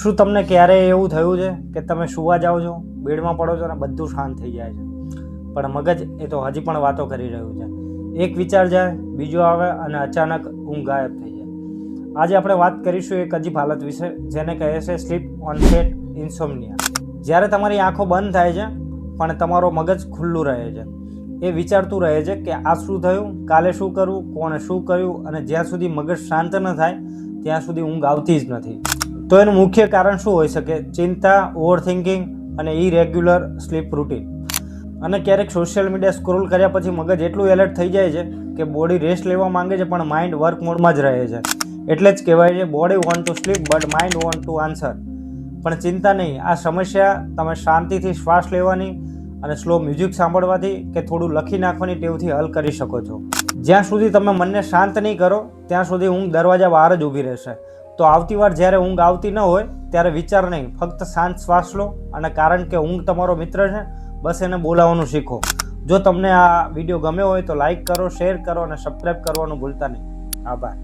શું તમને ક્યારેય એવું થયું છે કે તમે સુવા જાઓ છો, બેડમાં પડો છો અને બધું શાંત થઈ જાય છે? પણ મગજ એ તો હજી પણ વાતો કરી રહ્યું છે. એક વિચાર જાય, બીજો આવે અને અચાનક ઊંઘ ગાયબ થઈ જાય. આજે આપણે વાત કરીશું એક અજીબ હાલત વિશે, જેને કહે છે સ્લીપ ઓનસેટ ઇન્સોમનિયા જ્યારે તમારી આંખો બંધ થાય છે, પણ તમારો મગજ ખુલ્લું રહે છે. એ વિચારતું રહે છે કે આ શું થયું, કાલે શું કરવું કોણે શું કર્યું, અને જ્યાં સુધી મગજ શાંત ન થાય, ત્યાં સુધી ઊંઘ આવતી જ નથી. તો એનું મુખ્ય કારણ શું હોઈ શકે? ચિંતા ઓવર થિંકિંગ અને ઇરેગ્યુલર સ્લીપ રૂટીન અને ક્યારેક સોશિયલ મીડિયા સ્ક્રોલ કર્યા પછી મગજ એટલું એલર્ટ થઈ જાય છે કે બોડી રેસ્ટ લેવા માંગે છે, પણ માઇન્ડ વર્ક મોડમાં જ રહે છે. એટલે જ કહેવાય છે body want to sleep but mind want to answer પણ ચિંતા નહીં, આ સમસ્યા તમે શાંતિથી શ્વાસ લેવાની અને સ્લો મ્યુઝિક સાંભળવાથી કે થોડું લખી નાખવાની ટેવથી હલ કરી શકો છો. જ્યાં સુધી તમે મનને શાંત નહીં કરો, ત્યાં સુધી ઊંઘ દરવાજા બહાર જ ઊભી રહેશે. તો આવતી વાર જ્યારે ઊંઘ આવતી ન હોય, ત્યારે વિચાર નહીં. ફક્ત શાંત શ્વાસ લો અને કારણ કે ઊંઘ તમારો મિત્ર છે, બસ એને બોલાવવાનું શીખો. જો તમને આ વીડિયો ગમ્યો હોય તો લાઇક કરો શેર કરો અને સબસ્ક્રાઈબ કરવાનું ભૂલતા નહીં. આભાર.